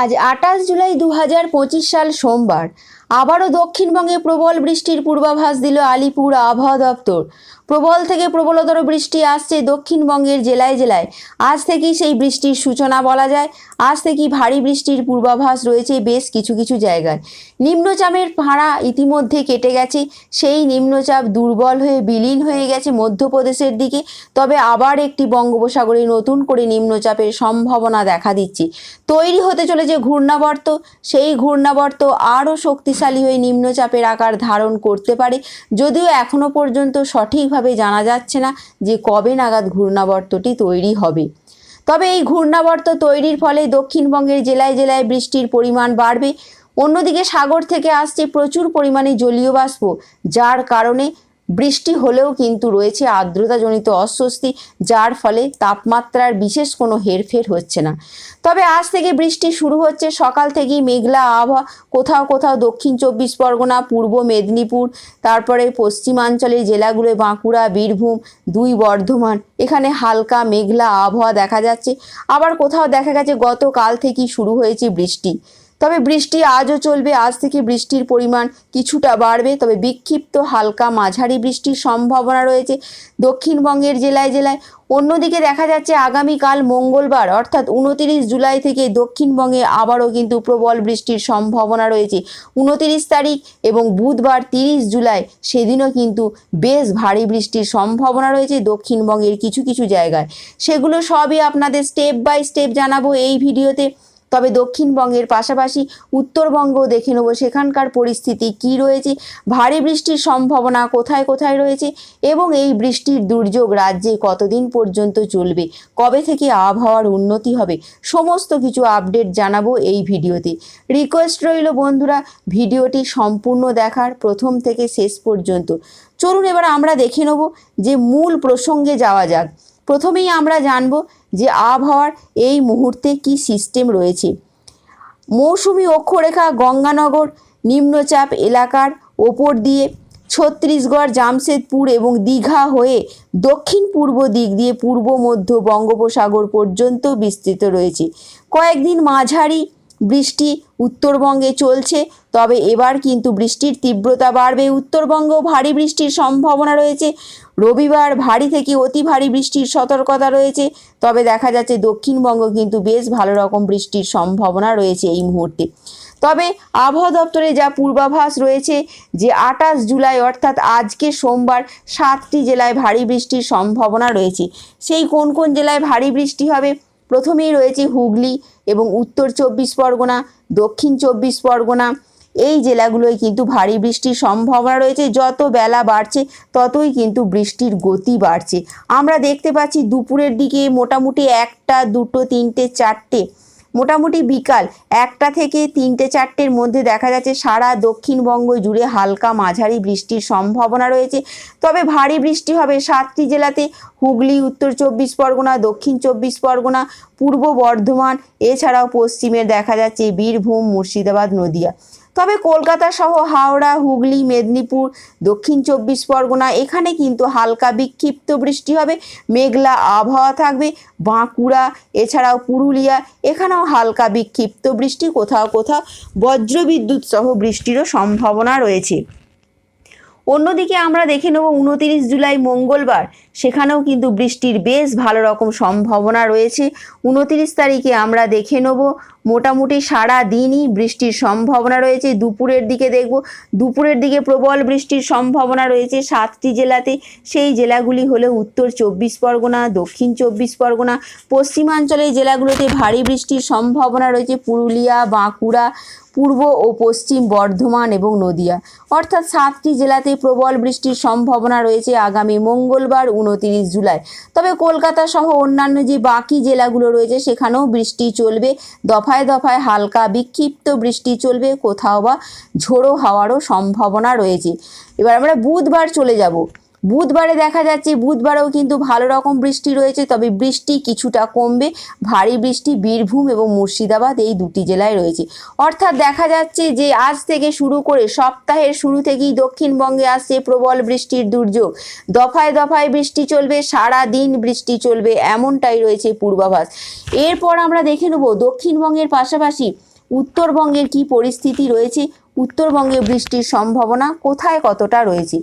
আজ আঠাশ জুলাই দু হাজার পঁচিশ সাল সোমবার। আবারও দক্ষিণবঙ্গে প্রবল বৃষ্টির পূর্বাভাস দিল আলিপুর আবহাওয়া দপ্তর। প্রবল থেকে প্রবলতর বৃষ্টি আসছে দক্ষিণবঙ্গের জেলায় জেলায়। আজ থেকেই সেই বৃষ্টির সূচনা বলা যায়। আজ থেকেই ভারী বৃষ্টির পূর্বাভাস রয়েছে বেশ কিছু কিছু জায়গায়। নিম্নচাপের ভাড়া ইতিমধ্যে কেটে গেছে। সেই নিম্নচাপ দুর্বল হয়ে বিলীন হয়ে গেছে মধ্যপ্রদেশের দিকে। তবে আবার একটি বঙ্গোপসাগরে নতুন করে নিম্নচাপের সম্ভাবনা দেখা দিচ্ছে। তৈরি হতে চলেছে ঘূর্ণাবর্ত। সেই ঘূর্ণাবর্ত আরও শক্তিশালী হয়ে নিম্নচাপের আকার ধারণ করতে পারে। যদিও এখনও পর্যন্ত সঠিকভাবে জানা যাচ্ছে না যে কবে নাগাদ ঘূর্ণাবর্তটি তৈরি হবে। তবে এই ঘূর্ণাবর্ত তৈরির ফলে দক্ষিণবঙ্গের জেলায় জেলায় বৃষ্টির পরিমাণ বাড়বে। অন্যদিকে সাগর থেকে আসছে প্রচুর পরিমাণে জলীয় বাষ্প যার কারণে বৃষ্টি হলেও কিন্তু রয়েছে আর্দ্রতাজনিত অস্বস্তি, যার ফলে তাপমাত্রার বিশেষ কোনো হেরফের হচ্ছে না। তবে আজ থেকে বৃষ্টি শুরু হচ্ছে। সকাল থেকেই মেঘলা আবহাওয়া, কোথাও কোথাও দক্ষিণ চব্বিশ পরগনা, পূর্ব মেদিনীপুর, তারপরে পশ্চিমাঞ্চলের জেলাগুলো বাঁকুড়া, বীরভূম, দুই বর্ধমান। এখানে হালকা মেঘলা আবহাওয়া দেখা যাচ্ছে। আবার কোথাও দেখা গেছে গতকাল থেকেই শুরু হয়েছে বৃষ্টি। তবে বৃষ্টি আজও চলবে। আজ থেকে বৃষ্টির পরিমাণ কিছুটা বাড়বে, তবে বিক্ষিপ্ত হালকা মাঝারি বৃষ্টির সম্ভাবনা রয়েছে দক্ষিণবঙ্গের জেলায় জেলায়। অন্যদিকে দেখা যাচ্ছে আগামীকাল মঙ্গলবার, অর্থাৎ উনতিরিশ জুলাই থেকে দক্ষিণবঙ্গে আবারও কিন্তু প্রবল বৃষ্টির সম্ভাবনা রয়েছে। উনতিরিশ তারিখ এবং বুধবার তিরিশ জুলাই, সেদিনও কিন্তু বেশ ভারী বৃষ্টির সম্ভাবনা রয়েছে দক্ষিণবঙ্গের কিছু কিছু জায়গায়। সেগুলো সবই আপনাদের স্টেপ বাই স্টেপ জানাব এই ভিডিওতে। তবে দক্ষিণবঙ্গের পাশাপাশি উত্তরবঙ্গ দেখে নেব। সেখানকার পরিস্থিতি কি রয়েছে? ভারী বৃষ্টির সম্ভাবনা কোথায় কোথায় রয়েছে? এবং এই বৃষ্টির দুর্যোগ রাজ্যে কতদিন পর্যন্ত চলবে? কবে থেকে আবহাওয়ার উন্নতি হবে? সমস্ত কিছু আপডেট জানাব এই ভিডিওতে। রিকোয়েস্ট রইল বন্ধুরা, ভিডিওটি সম্পূর্ণ দেখার প্রথম থেকে শেষ পর্যন্ত। চলুন এবার আমরা দেখে নেব যে মূল প্রসঙ্গে যাওয়া যাক। প্রথমেই আমরা জানব যে আবহাওয়ার এই মুহূর্তে কি সিস্টেম রয়েছে। মৌসুমি অক্ষরেখা গঙ্গানগর, নিম্নচাপ এলাকার ওপর দিয়ে ছত্তিশগড়, জামশেদপুর এবং দীঘা হয়ে দক্ষিণ পূর্ব দিক দিয়ে পূর্ব, মধ্য বঙ্গোপসাগর পর্যন্ত বিস্তৃত রয়েছে। কয়েকদিন মাঝারি বৃষ্টি উত্তরবঙ্গে চলছে, তবে এবার কিন্তু বৃষ্টির তীব্রতা বাড়বে। উত্তরবঙ্গেও ভারী বৃষ্টির সম্ভাবনা রয়েছে। রবিবার ভারী থেকে অতি ভারী বৃষ্টির সতর্কতা রয়েছে, তবে দেখা যাচ্ছে দক্ষিণবঙ্গ কিন্তু বেশ ভালো রকম বৃষ্টির সম্ভাবনা রয়েছে এই মুহূর্তে। তবে আবহাওয়া দপ্তরে যা পূর্বাভাস রয়েছে যে আঠাশ জুলাই অর্থাৎ আজকে সোমবার সাতটি জেলায় ভারী বৃষ্টির সম্ভাবনা রয়েছে। সেই কোন কোন জেলায় ভারী বৃষ্টি হবে প্রথমেই রয়েছে হুগলি এবং উত্তর চব্বিশ পরগনা, দক্ষিণ চব্বিশ পরগনা। এই জেলাগুলোয় কিন্তু ভারী বৃষ্টির সম্ভাবনা রয়েছে। যত বেলা বাড়ছে, ততই কিন্তু বৃষ্টির গতি বাড়ছে। আমরা দেখতে পাচ্ছি দুপুরের দিকে মোটামুটি একটা, দুটো, তিনটে, চারটে মোটামুটি বিকাল। একটা থেকে তিনটে চারটের মধ্যে দেখা যাচ্ছে সারা দক্ষিণবঙ্গ জুড়ে হালকা মাঝারি বৃষ্টির সম্ভাবনা রয়েছে। তবে ভারী বৃষ্টি হবে সাতটি জেলাতে। হুগলি, উত্তর চব্বিশ পরগনা, দক্ষিণ চব্বিশ পরগনা, পূর্ব বর্ধমান, এছাড়াও পশ্চিমের দেখা যাচ্ছে বীরভূম, মুর্শিদাবাদ, নদিয়া। তবে কলকাতা সহ হাওড়া, হুগলি, মেদিনীপুর, দক্ষিণ চব্বিশ পরগনা, এখানে কিন্তু হালকা বিক্ষিপ্ত বৃষ্টি হবে। মেঘলা আবহাওয়া থাকবে। বাঁকুড়া, এছাড়াও পুরুলিয়া, এখানেও হালকা বিক্ষিপ্ত বৃষ্টি। কোথাও কোথাও বজ্রবিদ্যুৎ সহ বৃষ্টিরও সম্ভাবনা রয়েছে। অন্যদিকে আমরা দেখে নেব উনতিরিশ জুলাই মঙ্গলবার। সেখানেও কিন্তু বৃষ্টির বেশ ভালো রকম সম্ভাবনা রয়েছে। উনতিরিশ তারিখে আমরা দেখে নেব। মোটামুটি সারা দিনই বৃষ্টির সম্ভাবনা রয়েছে। দুপুরের দিকে দেখব। দুপুরের দিকে প্রবল বৃষ্টির সম্ভাবনা রয়েছে সাতটি জেলাতে। সেই জেলাগুলি হলো উত্তর চব্বিশ পরগনা, দক্ষিণ চব্বিশ পরগনা পশ্চিমাঞ্চলের জেলাগুলোতে ভারী বৃষ্টির সম্ভাবনা রয়েছে। পুরুলিয়া, বাঁকুড়া, পূর্ব ও পশ্চিম বর্ধমান এবং নদিয়া। অর্থাৎ সাতটি জেলাতে প্রবল বৃষ্টির সম্ভাবনা রয়েছে। আগামী মঙ্গলবার উনতিরিশ জুলাই। তবে কলকাতা সহ অন্যান্য যে বাকি জেলাগুলো রয়েছে, সেখানেও বৃষ্টি চলবে। দফায় দফায় হালকা বিক্ষিপ্ত বৃষ্টি চলবে। কোথাও বা ঝোড়ো হওয়ারও সম্ভাবনা রয়েছে। এবার আমরা বুধবার চলে যাব। বুধবারে দেখা যাচ্ছে, বুধবারেও কিন্তু ভালো রকম বৃষ্টি রয়েছে, তবে বৃষ্টি কিছুটা কমবে। ভারী বৃষ্টি, বীরভূম এবং মুর্শিদাবাদ এই দুটি জেলায় রয়েছে। অর্থাৎ দেখা যাচ্ছে যে আজ থেকে শুরু করে সপ্তাহের শুরু থেকেই দক্ষিণবঙ্গে আসছে প্রবল বৃষ্টির দুর্যোগ। দফায় দফায় বৃষ্টি চলবে, সারা দিন বৃষ্টি চলবে, এমনটাই রয়েছে পূর্বাভাস। এরপর আমরা দেখে নেব দক্ষিণবঙ্গের পাশাপাশি উত্তরবঙ্গের কি পরিস্থিতি রয়েছে, উত্তরবঙ্গে বৃষ্টির সম্ভাবনা কোথায় কতটা রয়েছে।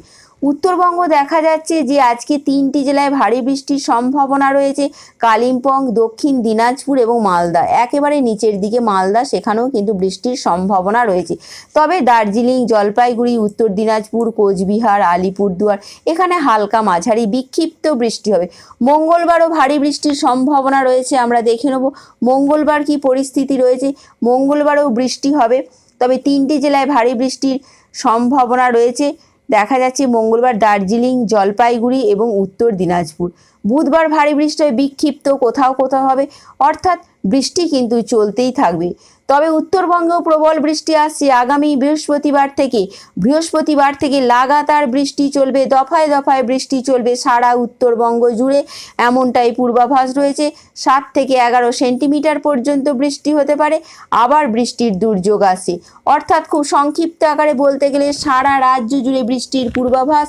উত্তরবঙ্গ দেখা যাচ্ছে যে আজকে তিনটি জেলায় ভারী বৃষ্টির সম্ভাবনা রয়েছে। কালিম্পং, দক্ষিণ দিনাজপুর এবং মালদা। একেবারে নিচের দিকে মালদা, সেখানেও কিন্তু বৃষ্টির সম্ভাবনা রয়েছে। তবে দার্জিলিং, জলপাইগুড়ি, উত্তর দিনাজপুর, কোচবিহার, আলিপুরদুয়ার, এখানে হালকা মাঝারি বিক্ষিপ্ত বৃষ্টি হবে। মঙ্গলবারও ভারী বৃষ্টির সম্ভাবনা রয়েছে, আমরা দেখে নেব। মঙ্গলবার কি পরিস্থিতি রয়েছে? মঙ্গলবারও বৃষ্টি হবে, তবে তিনটি জেলায় ভারী বৃষ্টির সম্ভাবনা রয়েছে। দেখা যাচ্ছে মঙ্গলবার দার্জিলিং, জলপাইগুড়ি এবং উত্তর দিনাজপুর। বুধবার ভারী বৃষ্টি বিক্ষিপ্ত, কোথাও কোথাও হবে। অর্থাৎ বৃষ্টি কিন্তু চলতেই থাকবে। তবে উত্তরবঙ্গেও প্রবল বৃষ্টি আসছে। আগামী বৃহস্পতিবার থেকে বৃহস্পতিবার থেকে লাগাতার বৃষ্টি চলবে, দফায় দফায় বৃষ্টি চলবে সারা উত্তরবঙ্গ জুড়ে। এমনটাই পূর্বাভাস রয়েছে। সাত থেকে এগারো সেন্টিমিটার পর্যন্ত বৃষ্টি হতে পারে, আবার বৃষ্টির দুর্যোগ আসছে অর্থাৎ খুব সংক্ষিপ্ত আকারে বলতে গেলে সারা রাজ্য জুড়ে বৃষ্টির পূর্বাভাস।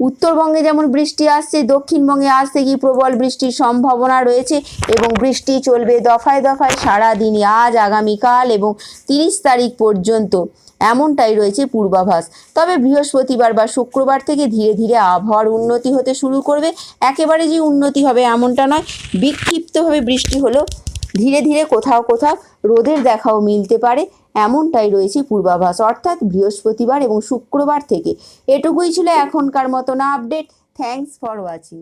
উত্তরবঙ্গে যেমন বৃষ্টি আসছে, দক্ষিণবঙ্গে আজ থেকেই প্রবল বৃষ্টির সম্ভাবনা রয়েছে এবং বৃষ্টি চলবে দফায় দফায় সারা দিনই আজ, আগামীকাল এবং তিরিশ তারিখ পর্যন্ত। এমনটাই রয়েছে পূর্বাভাস। তবে বৃহস্পতিবার বা শুক্রবার থেকে ধীরে ধীরে আবহাওয়ার উন্নতি হতে শুরু করবে। একেবারে যে উন্নতি হবে এমনটা নয়, বিক্ষিপ্তভাবে বৃষ্টি হলেও ধীরে ধীরে কোথাও কোথাও রোদের দেখাও মিলতে পারে, এমনটাই রয়েছে পূর্বাভাস। অর্থাৎ বৃহস্পতিবার এবং শুক্রবার থেকে। এটুকুই ছিল এখনকার মতো না আপডেট। Thanks for watching